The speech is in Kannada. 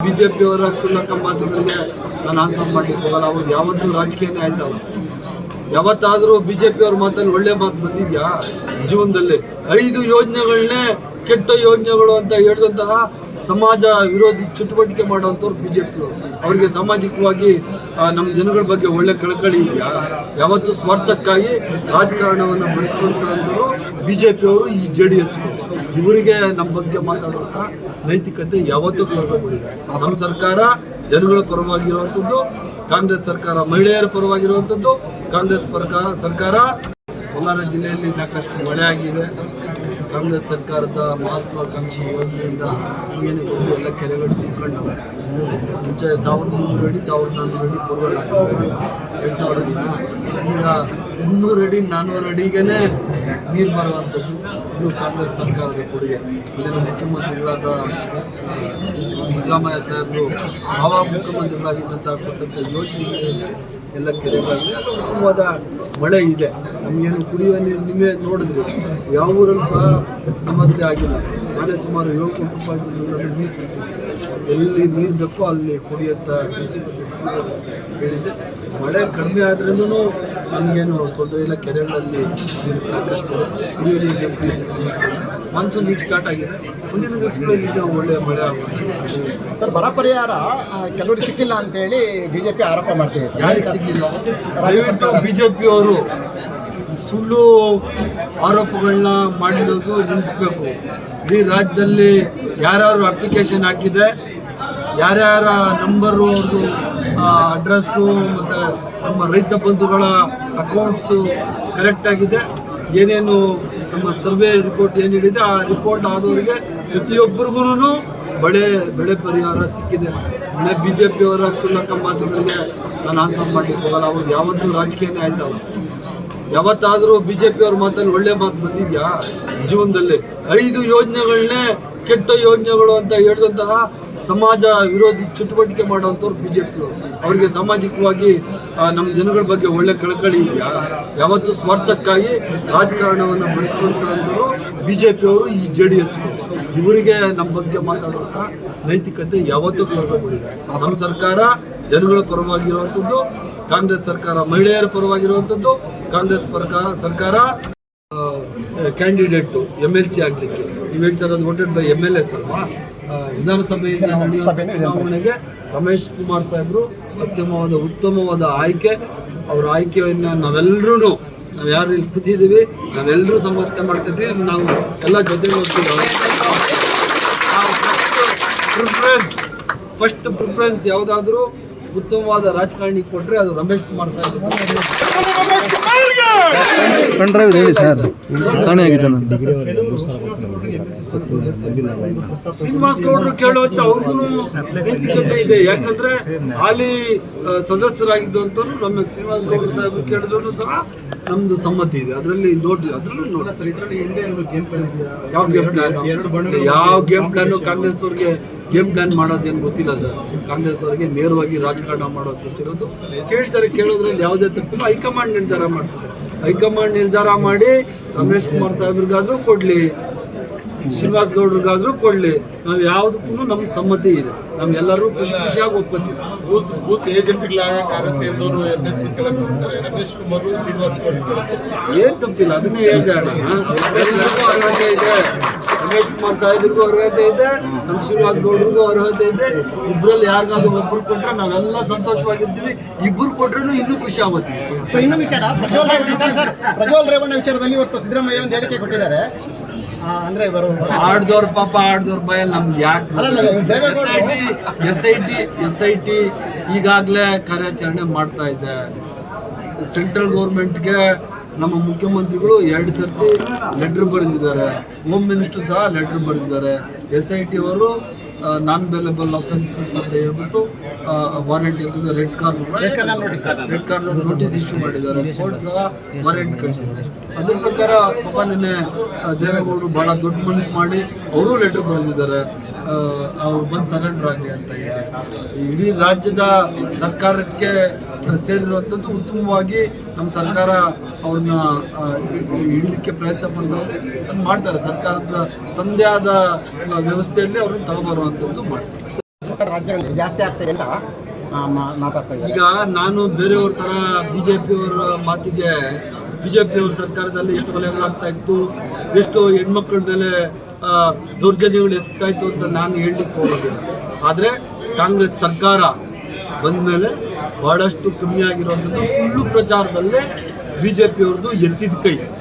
ಬಿಜೆಪಿಯವರ ಕ್ಷುಲ್ಲಕ ಮಾತುಗಳಿಗೆ ನಾನು ಆನ್ಸರ್ ಮಾಡಲಿಕ್ಕೆ ಹೋಗಲ್ಲ ಅವ್ರಿಗೆ ಯಾವತ್ತೂ ರಾಜಕೀಯನೇ ಆಯ್ತಲ್ಲ. ಯಾವತ್ತಾದರೂ ಬಿಜೆಪಿ ಅವ್ರ ಮಾತಲ್ಲಿ ಒಳ್ಳೆ ಮಾತು ಬಂದಿದ್ಯಾ? ಜೀವನದಲ್ಲಿ ಐದು ಯೋಜನೆಗಳನ್ನೇ ಕೆಟ್ಟ ಯೋಜನೆಗಳು ಅಂತ ಹೇಳಿದಂತಹ ಸಮಾಜ ವಿರೋಧಿ ಚಟುವಟಿಕೆ ಮಾಡುವಂಥವ್ರು ಬಿಜೆಪಿ ಅವರಿಗೆ ಸಾಮಾಜಿಕವಾಗಿ ನಮ್ಮ ಜನಗಳ ಬಗ್ಗೆ ಒಳ್ಳೆ ಕಳಕಳಿ ಇದೆಯಾ? ಯಾವತ್ತು ಸ್ವಾರ್ಥಕ್ಕಾಗಿ ರಾಜಕಾರಣವನ್ನು ಬಳಸ್ಕೊಂತಂಥವ್ರು ಬಿಜೆಪಿಯವರು ಈ ಜೆ ಡಿ ಎಸ್ ಇವರಿಗೆ ನಮ್ಮ ಬಗ್ಗೆ ಮಾತಾಡುವಂಥ ನೈತಿಕತೆ ಯಾವತ್ತೂ ಕಳ್ಕೊಂಡ್ಬಿಟ್ಟಿದೆ ನಮ್ಮ ಸರ್ಕಾರ ಜನಗಳ ಪರವಾಗಿರುವಂಥದ್ದು ಕಾಂಗ್ರೆಸ್ ಸರ್ಕಾರ ಮಹಿಳೆಯರ ಪರವಾಗಿರುವಂಥದ್ದು ಕಾಂಗ್ರೆಸ್ ಸರ್ಕಾರ ಸರ್ಕಾರ ಕೋಲಾರ ಜಿಲ್ಲೆಯಲ್ಲಿ ಸಾಕಷ್ಟು ಮಳೆ ಆಗಿದೆ. ಕಾಂಗ್ರೆಸ್ ಸರ್ಕಾರದ ಮಹತ್ವಾಕಾಂಕ್ಷಿ ಯೋಜನೆಯಿಂದ ಏನು ಬಂದು ಎಲ್ಲ ಕೆರೆಗಳು ತುಂಬಿಕೊಂಡವೆ. ಮುಂಚೆ ಸಾವಿರದ ಮುನ್ನೂರು ಅಡಿ, ಸಾವಿರದ ನಾನ್ನೂರು ಅಡಿ ಪೂರ್ವ ಎರಡು ಸಾವಿರ ಈಗ ಮುನ್ನೂರು ಅಡಿ ನಾನ್ನೂರು ಅಡಿಗೆ ನೀರು ಬರುವಂಥದ್ದು ಇದು ಕಾಂಗ್ರೆಸ್ ಸರ್ಕಾರದ ಕೊಡುಗೆ. ಇಲ್ಲಿನ ಮುಖ್ಯಮಂತ್ರಿಗಳಾದ ಸಿದ್ದರಾಮಯ್ಯ ಸಾಹೇಬರು ಭಾವ ಮುಖ್ಯಮಂತ್ರಿಗಳಾಗಿದ್ದಂಥ ಕೊಟ್ಟಂಥ ಯೋಜನೆ ಎಲ್ಲ ಕೆರೆಗಳಲ್ಲಿ ಉತ್ತಮವಾದ ಮಳೆ ಇದೆ. ನಮಗೇನು ಕುಡಿಯುವ ನೀರು ನೀವೇ ನೋಡಿದ್ರು. ಯಾವ ಊರಲ್ಲೂ ಸಹ ಸಮಸ್ಯೆ ಆಗಿಲ್ಲ. ನಾನೇ ಸುಮಾರು ಏಳು ಕೋಟಿ ರೂಪಾಯಿ ನಮಗೆ ನೀರು ಎಲ್ಲಿ ನೀರು ಬೇಕೋ ಅಲ್ಲಿ ಕುಡಿಯುತ್ತ ಕೃಷಿ ಮತ್ತು ಹೇಳಿದೆ ಮಳೆ ಕಡಿಮೆ ಆದ್ರೂ ನಮಗೇನು ತೊಂದರೆ ಇಲ್ಲ. ಕೆರೆಗಳಲ್ಲಿ ನೀರು ಸಾಕಷ್ಟು ಇದೆ. ಕುಡಿಯೋ ನೀರು ಸಮಸ್ಯೆ ಇಲ್ಲ. ಮಾನ್ಸೂನ್ ಈಗ ಸ್ಟಾರ್ಟ್ ಆಗಿದೆ. ಮುಂದಿನ ದಿವಸಗಳಲ್ಲಿ ಈಗ ಒಳ್ಳೆಯ ಮಳೆ ಆಗುತ್ತೆ. ಸರ್ ಬರ ಪರಿಹಾರ ಕೆಲವರಿಗೆ ಸಿಕ್ಕಿಲ್ಲ ಅಂತೇಳಿ ಬಿಜೆಪಿ ಆರೋಪ ಮಾಡ್ತೀವಿ ಯಾರಿಗೆ ಬಿ ಜೆ ಬಿಜೆಪಿಯವರು ಸುಳ್ಳು ಆರೋಪಗಳನ್ನ ಮಾಡಿರೋದು ನಿಲ್ಲಿಸ್ಬೇಕು. ಇಡೀ ರಾಜ್ಯದಲ್ಲಿ ಯಾರ್ಯಾರು ಅಪ್ಲಿಕೇಶನ್ ಹಾಕಿದೆ, ಯಾರ್ಯಾರ ನಂಬರು ಅವ್ರದ್ದು ಅಡ್ರೆಸ್ಸು ಮತ್ತು ನಮ್ಮ ರೈತ ಬಂಧುಗಳ ಅಕೌಂಟ್ಸು ಕರೆಕ್ಟಾಗಿದೆ ಏನೇನು ನಮ್ಮ ಸರ್ವೆ ರಿಪೋರ್ಟ್ ಏನು ಹೇಳಿದೆ, ಆ ರಿಪೋರ್ಟ್ ಆದವರಿಗೆ ಪ್ರತಿಯೊಬ್ಬರಿಗೂ ಬೆಳೆ ಬೆಳೆ ಪರಿಹಾರ ಸಿಕ್ಕಿದೆ. ಸುಮ್ಮನೆ ಬಿ ಜೆ ಪಿಯವರ ಕ್ಷುಲ್ಲಕ ಮಾತುಗಳಿಗೆ ನಾನು ಆನ್ಸರ್ ಮಾಡಲಿಕ್ಕೆ ಹೋಗಲ್ಲ. ಅವ್ರಿಗೆ ಯಾವತ್ತೂ ರಾಜಕೀಯನೇ ಆಯ್ತಲ್ಲ. ಯಾವತ್ತಾದರೂ ಬಿಜೆಪಿ ಅವ್ರ ಮಾತಲ್ಲಿ ಒಳ್ಳೆ ಮಾತು ಬಂದಿದ್ಯಾ? ಜೀವನದಲ್ಲಿ ಐದು ಯೋಜನೆಗಳನ್ನೇ ಕೆಟ್ಟ ಯೋಜನೆಗಳು ಅಂತ ಹೇಳಿದಂತಹ ಸಮಾಜ ವಿರೋಧಿ ಚಟುವಟಿಕೆ ಮಾಡುವಂಥವ್ರು ಬಿಜೆಪಿ ಅವರಿಗೆ ಸಾಮಾಜಿಕವಾಗಿ ನಮ್ಮ ಜನಗಳ ಬಗ್ಗೆ ಒಳ್ಳೆ ಕಳಕಳಿ ಇದೆಯಾ? ಯಾವತ್ತು ಸ್ವಾರ್ಥಕ್ಕಾಗಿ ರಾಜಕಾರಣವನ್ನು ಬಳಸ್ಕೊಂತಂಥವ್ರು ಬಿಜೆಪಿಯವರು ಈ ಜೆ ಡಿ ಎಸ್ ಇವರಿಗೆ ನಮ್ಮ ಬಗ್ಗೆ ಮಾತಾಡುವಂಥ ನೈತಿಕತೆ ಯಾವತ್ತೂ ಕಳ್ಕೊಂಡ್ಬಿಟ್ಟಿದೆ ನಮ್ಮ ಸರ್ಕಾರ ಜನಗಳ ಪರವಾಗಿರುವಂಥದ್ದು ಕಾಂಗ್ರೆಸ್ ಸರ್ಕಾರ ಮಹಿಳೆಯರ ಪರವಾಗಿರುವಂಥದ್ದು ಕಾಂಗ್ರೆಸ್ ಸರ್ಕಾರ ಸರ್ಕಾರ ಕ್ಯಾಂಡಿಡೇಟು ಎಂ ಎಲ್ ಸಿ ಆಗಲಿಕ್ಕೆ. ನೀವು ಹೇಳ್ತಾ ಇರೋದು voted by M L S ಅಲ್ವಾ? ವಿಧಾನಸಭೆಯಿಂದ ನಡೆಯುವಂಥ ಚುನಾವಣೆಗೆ ರಮೇಶ್ ಕುಮಾರ್ ಸಾಹೇಬರು ಅತ್ಯಮವಾದ ಉತ್ತಮವಾದ ಆಯ್ಕೆ. ಅವರ ಆಯ್ಕೆಯನ್ನು ನಾವೆಲ್ಲರೂ ನಾವು ಯಾರು ಇಲ್ಲಿ ಕೂತಿದ್ದೀವಿ ನಾವೆಲ್ಲರೂ ಸಮರ್ಥನೆ ಮಾಡ್ಕೊತೀವಿ. ನಾವು ಎಲ್ಲ ಜೊತೆಗೆ ಹೋಗ್ತೀವಿ ಪ್ರಿಫರೆನ್ಸ್ ಫಸ್ಟ್ ಪ್ರಿಫರೆನ್ಸ್ ಯಾವುದಾದ್ರೂ ಉತ್ತಮವಾದ ರಾಜಕಾರಣಿ ಕೊಟ್ಟರೆ ಅದು ರಮೇಶ್ ಕುಮಾರ್ ಸರ್ ಶ್ರೀನಿವಾಸ್ ಗೌಡರು ಕೇಳುವಂತ ಅವ್ರಿಗೂ ನೈತಿಕತೆ ಇದೆ. ಯಾಕಂದ್ರೆ ಹಾಲಿ ಸದಸ್ಯರಾಗಿದ್ದಂಥವ್ರು ನಮ್ಮ ಶ್ರೀನಿವಾಸ್ ಗೌಡರು ಸಾಹೇಬ್ ಕೇಳಿದ್ರು ಸಹ ನಮ್ದು ಸಮ್ಮತಿ ಇದೆ. ಅದರಲ್ಲಿ ನೋಡಿ ಅದ್ರಲ್ಲೂ ನೋಡಿ. ಯಾವ ಗೇಮ್ ಪ್ಲಾನ್ ಯಾವ ಗೇಮ್ ಪ್ಲಾನ್ ಕಾಂಗ್ರೆಸ್ ಅವ್ರಿಗೆ ಗೇಮ್ ಪ್ಲಾನ್ ಮಾಡೋದೇನು ಗೊತ್ತಿಲ್ಲ ಸರ್. ಕಾಂಗ್ರೆಸ್ ಅವರಿಗೆ ನೇರವಾಗಿ ರಾಜಕಾರಣ ಮಾಡೋದು ಗೊತ್ತಿರೋದು. ಕೇಳ್ತಾರೆ ಕೇಳೋದ್ರಲ್ಲಿ ಯಾವುದೇ ತಪ್ಪು ಹೈಕಮಾಂಡ್ ನಿರ್ಧಾರ ಮಾಡ್ತಾರೆ ಹೈಕಮಾಂಡ್ ನಿರ್ಧಾರ ಮಾಡಿ ರಮೇಶ್ ಕುಮಾರ್ ಸಾಹೇಬ್ರಿಗಾದರೂ ಕೊಡಲಿ ಶ್ರೀನಿವಾಸ್ ಗೌಡ್ರಿಗಾದ್ರೂ ಕೊಡಲಿ. ನಾವು ಯಾವುದಕ್ಕೂ ನಮ್ಮ ಸಮ್ಮತಿ ಇದೆ. ನಾವೆಲ್ಲರೂ ಖುಷಿ ಖುಷಿಯಾಗಿ ಒಪ್ಕೋತೀವಿ. ಬೂತ್ ಬೂತ್ ರಮೇಶ್ ಕುಮಾರ್ ಶ್ರೀನಿವಾಸ್ ಏನ್ ತಪ್ಪಿಲ್ಲ ಅದನ್ನೇ ಹೇಳಿದೆ ಅಣ್ಣ. ಎಲ್ಲರಿಗೂ ಅರ್ಹತೆ ಇದೆ. ರಮೇಶ್ ಕುಮಾರ್ ಸಾಹೇಬ್ರಿಗೂ ಅರ್ಹತೆ ಇದೆ ನಮ್ಮ ಶ್ರೀನಿವಾಸ್ ಗೌಡ್ರಿಗೂ ಅರ್ಹತೆ ಇದೆ. ಇಬ್ಬರಲ್ಲಿ ಯಾರಿಗಾದ್ರೂ ಒಬ್ರು ಕೊಟ್ರೆ ನಾವೆಲ್ಲ ಸಂತೋಷವಾಗಿರ್ತೀವಿ. ಇಬ್ಬರು ಕೊಟ್ರೂ ಇನ್ನೂ ಖುಷಿ ಆಗುತ್ತೆ. ಸರ್ ಇನ್ನೊಂದು ವಿಚಾರ. ಪ್ರಜ್ವಲ್ ರೇವಣ್ಣ ವಿಚಾರದಲ್ಲಿ ಇವತ್ತು ಸಿದ್ದರಾಮಯ್ಯ ಒಂದು ಹೇಳಿಕೆ ಕೊಟ್ಟಿದ್ದಾರೆ. ಅಂದ್ರೆ ಆಡ್ದವ್ರ ಪಾಪ ಆಡ್ದವ್ರ ಭಯ ನಮ್ಗೆ ಯಾಕೆ? S I T S I T ಈಗಾಗಲೇ ಕಾರ್ಯಾಚರಣೆ ಮಾಡ್ತಾ ಇದೆ. ಸೆಂಟ್ರಲ್ ಗೌರ್ಮೆಂಟ್ಗೆ ನಮ್ಮ ಮುಖ್ಯಮಂತ್ರಿಗಳು ಎರಡು ಸರ್ತಿ ಲೆಟ್ರ್ ಬರೆದಿದ್ದಾರೆ. ಹೋಮ್ ಮಿನಿಸ್ಟರ್ ಸಹ ಲೆಟ್ರ್ ಬರೆದಿದ್ದಾರೆ. ಎಸ್ ಐ ಟಿ ಅವರು ನಾನ್ ಬೇಲೆಬಲ್ ಅಫೆನ್ಸಸ್ ಅಂತ ಹೇಳ್ಬಿಟ್ಟು ವಾರೆಂಟ್ ಇರ್ತದೆ red corner. Red corner notice issue ಮಾಡಿದ್ದಾರೆ. ಕೋರ್ಟ್ ಸಹ ವಾರೆಂಟ್ ಕಳಿಸಿದೆ. ಅದ್ರ ಪ್ರಕಾರ ಪಾಪ ನಿನ್ನೆ ದೇವೇಗೌಡರು ಬಹಳ ದೊಡ್ಡ ಮನಸ್ಸು ಮಾಡಿ ಅವರು ಲೆಟರ್ ಬರೆದಿದ್ದಾರೆ. ಅವ್ರು ಬಂದು ಸರೆಂಡರ್ ಆಗಲಿ ಅಂತ ಹೇಳಿ. ಇಡೀ ರಾಜ್ಯದ ಸರ್ಕಾರಕ್ಕೆ ಸೇರಿರುವಂಥದ್ದು ಉತ್ತಮವಾಗಿ ನಮ್ಮ ಸರ್ಕಾರ ಅವ್ರನ್ನ ಆ, ಪ್ರಯತ್ನ ಪಡ್ತಾರೆ ಅದನ್ನು ಮಾಡ್ತಾರೆ. ಸರ್ಕಾರದ ತಂದೆ ಆದ ವ್ಯವಸ್ಥೆಯಲ್ಲಿ ಅವ್ರನ್ನ ತಗೊಬರುವಂಥದ್ದು ಮಾಡ್ತಾರೆ. ಜಾಸ್ತಿ ಆಗ್ತದೆ ಈಗ ನಾನು ಬೇರೆಯವ್ರ ತರ ಬಿಜೆಪಿಯವರ ಮಾತಿಗೆ ಬಿಜೆಪಿಯವ್ರ ಸರ್ಕಾರದಲ್ಲಿ ಎಷ್ಟು ಕೊಲೆಗಳಾಗ್ತಾ ಇತ್ತು ಎಷ್ಟು ಹೆಣ್ಮಕ್ಳ ಮೇಲೆ ದೌರ್ಜನ್ಯಗಳು ಎಸ್ತಾ ಇತ್ತು ಅಂತ ನಾನು ಹೇಳಲಿಕ್ಕೆ ಹೋಗೋದಿಲ್ಲ. ಆದರೆ ಕಾಂಗ್ರೆಸ್ ಸರ್ಕಾರ ಬಂದ ಮೇಲೆ ಬಹಳಷ್ಟು ಕಮ್ಮಿ ಆಗಿರುವಂಥದ್ದು ಸುಳ್ಳು ಪ್ರಚಾರದಲ್ಲೇ ಬಿ ಜೆ ಪಿಯವ್ರದ್ದು ಎತ್ತಿದ ಕೈ.